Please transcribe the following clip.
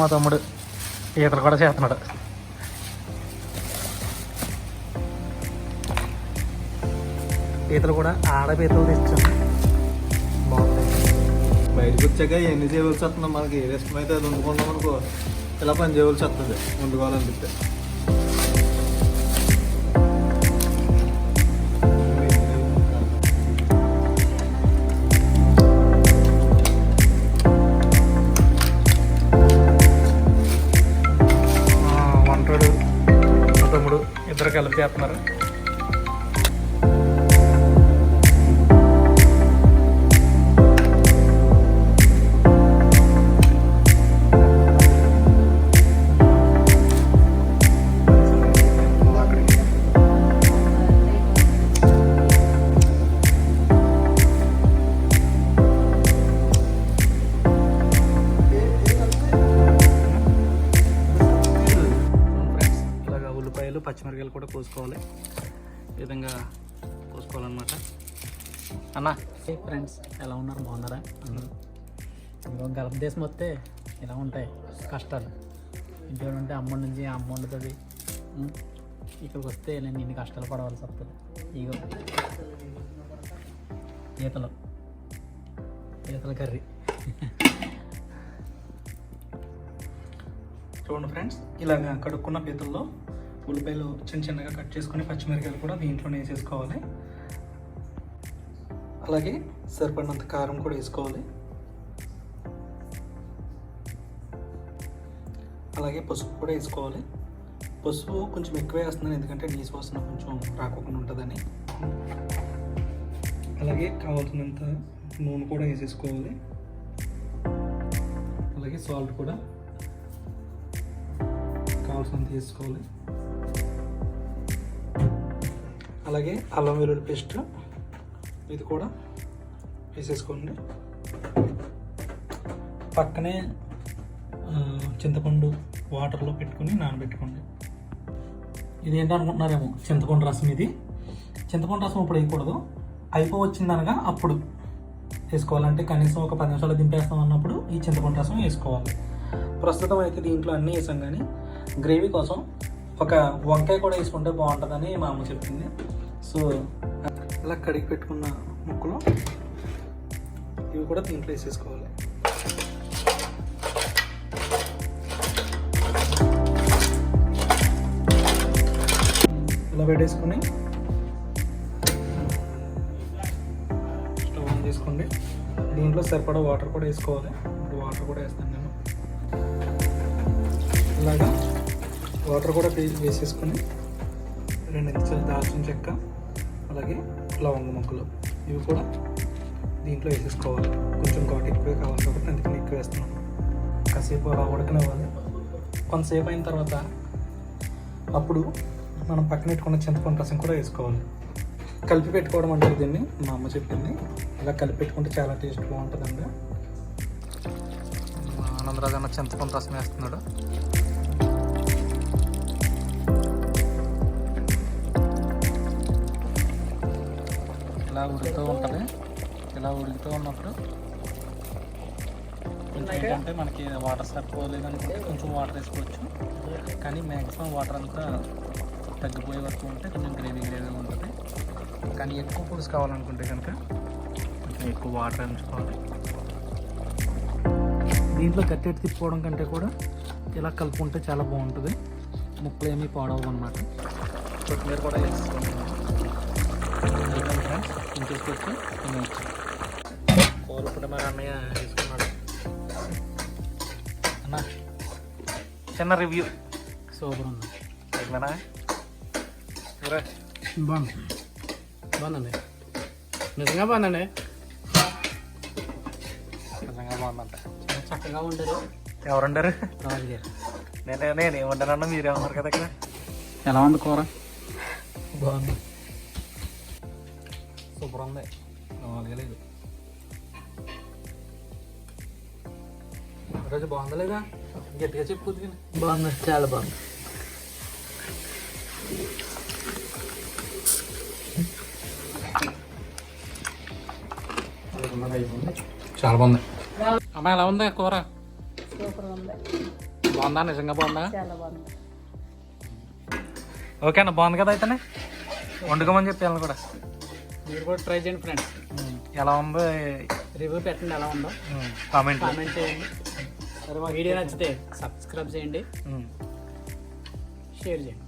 మా తమ్ముడు. ఈతలు కూడా చేస్తున్నాడు. ఈతలు కూడా ఆడపీతలు పీతలు బాగుంటాయి బయటకు వచ్చాక ఎన్ని చేయవలసి వస్తున్నాం మనకి ఏది ఇష్టమైతే అది వండుకున్నాం అనుకో ఇలా పని చేయవలసి వస్తుంది. వండుకోవాలనిపిస్తే తమ్ముడు ఇద్దరు కలిపి చేస్తున్నారు. పచ్చిమిరకాయలు కూడా కోసుకోవాలి. ఈ విధంగా కోసుకోవాలన్నమాట. అన్న ఫ్రెండ్స్ ఎలా ఉన్నారు? బాగున్నారా? ఇంకో గర్భ దేశం వస్తే ఇలా ఉంటాయి కష్టాలు. ఇంట్లో ఉంటే అమ్మ నుంచి అమ్మ వండుతుంది. ఇక్కడికి వస్తే నేను ఇన్ని కష్టాలు పడవలసి వస్తుంది. ఇగో ఈతలు. ఈతల కర్రీ. చూడండి ఫ్రెండ్స్ ఇలాగ కడుక్కున్న పీతల్లో ఉల్లిపాయలు చిన్న చిన్నగా కట్ చేసుకొని పచ్చిమిరకాయలు కూడా దీంట్లోనే వేసేసుకోవాలి. అలాగే సరిపడినంత కారం కూడా వేసుకోవాలి. అలాగే పసుపు కూడా వేసుకోవాలి. పసుపు కొంచెం ఎక్కువే వేస్తున్నాను ఎందుకంటే నీసు వాసన కొంచెం రాకోకుండా ఉంటుందని. అలాగే కావాల్సినంత నూనె కూడా వేసేసుకోవాలి. అలాగే సాల్ట్ కూడా కావాల్సినంత వేసుకోవాలి. అలాగే అల్లం వెల్లుల్లి పేస్ట్ ఇది కూడా వేసేసుకోండి. పక్కనే చింతపండు వాటర్లో పెట్టుకుని నానబెట్టుకోండి. ఇది ఏంటనుకుంటున్నారేమో చింతపండు రసం ఇది. చింతపండు రసం ఇప్పుడు వేయకూడదు. అయిపో వచ్చిందనగా అప్పుడు వేసుకోవాలంటే కనీసం ఒక పది నిమిషాలు దింపేస్తాం అన్నప్పుడు ఈ చింతపండు రసం వేసుకోవాలి. ప్రస్తుతం అయితే దీంట్లో అన్నీ వేసాం కానీ గ్రేవీ కోసం ఒక వంకాయ కూడా వేసుకుంటే బాగుంటుందని మా అమ్మ చెప్పింది. సో అలా కడిగి పెట్టుకున్న ముక్కలు ఇవి కూడా దీంట్లో వేసేసుకోవాలి. ఇలా పెట్టేసుకొని స్టవ్ ఆన్ చేసుకోండి. దీంట్లో సరిపడా వాటర్ కూడా వేసుకోవాలి. ఇప్పుడు వాటర్ కూడా వేస్తాను నేను. ఇలాగా వాటర్ కూడా వేసేసుకుని వేసేసుకొని రెండు ఇంచులు దాల్చిన చెక్క అలాగే లవంగ మొక్కలు. ఇవి కూడా దీంట్లో వేసేసుకోవాలి. కొంచెం ఘాటు ఎక్కువే కావాలి కాబట్టి అందుకని ఎక్కువ వేస్తున్నాను. కాసేపు అలా ఉడకనివ్వాలి. కొంతసేపు అయిన తర్వాత అప్పుడు మనం పక్కన పెట్టుకున్న చింతపండు రసం కూడా వేసుకోవాలి. కలిపి పెట్టుకోవడం అంటారు దీన్ని మా అమ్మ చెప్పింది. ఇలా కలిపి పెట్టుకుంటే చాలా టేస్ట్ బాగుంటుందండి. ఆనందరాజు అన్న చింతపండు రసం వేస్తున్నాడు. ఇలా ఉడుకుతూ ఉంటుంది. ఇలా ఉడుకుతూ ఉన్నప్పుడు కొంచెం ఏంటంటే మనకి వాటర్ సరిపోలేదు అనుకుంటే కొంచెం వాటర్ వేసుకోవచ్చు. కానీ మ్యాక్సిమం వాటర్ అంతా తగ్గిపోయే వరకు ఉంటే కొంచెం గ్రేవీ గ్రేవీ ఉంటుంది. కానీ ఎక్కువ పులుసు కావాలనుకుంటే కనుక కొంచెం ఎక్కువ వాటర్ ఉంచుకోవాలి దీంట్లో కట్టెట్టి తిప్పుకోవడం కంటే కూడా ఇలా కలుపుకుంటే చాలా బాగుంటుంది. ముక్కలు ఏమీ పాడవు అనమాట కొత్తిమీర కూడా వేసుకోండి ఇంకేసుకొచ్చి తినేయచ్చు కూర ఇప్పుడు మరి అన్నయ్య వేసుకున్నాడు అన్న చిన్న రివ్యూ సూపర్ ఉంది అయిపోయినా బాగుంది బాగుందండి నిజంగా బాగుందండి నిజంగా బాగుందంట చాలా చక్కగా ఉండరు ఎవరుండారు రాజు గారు నేనే నేను ఏమంటానన్నా మీరే ఉన్నారు కదా ఇక్కడ ఎలా ఉంది కూర బాగుంది సూపర్ ఉంది మామూలుగా లేదు రోజు బాగుందా లేదా గట్టిగా చెప్పు బాగుంది చాలా బాగుంది చాలా బాగుంది అమ్మ ఎలా ఉంది కూర సూపర్ ఉంది బాగుందా నిజంగా బాగుందా అన్న బాగుంది కదా అయితేనే వండుకోమని చెప్పి వాళ్ళని కూడా మీరు కూడా ట్రై చేయండి ఫ్రెండ్స్ ఎలా ఉందో రివ్యూ పెట్టండి ఎలా ఉందో. కామెంట్ కామెంట్ చేయండి. వీడియో నచ్చితే సబ్స్క్రైబ్ చేయండి. షేర్ చేయండి.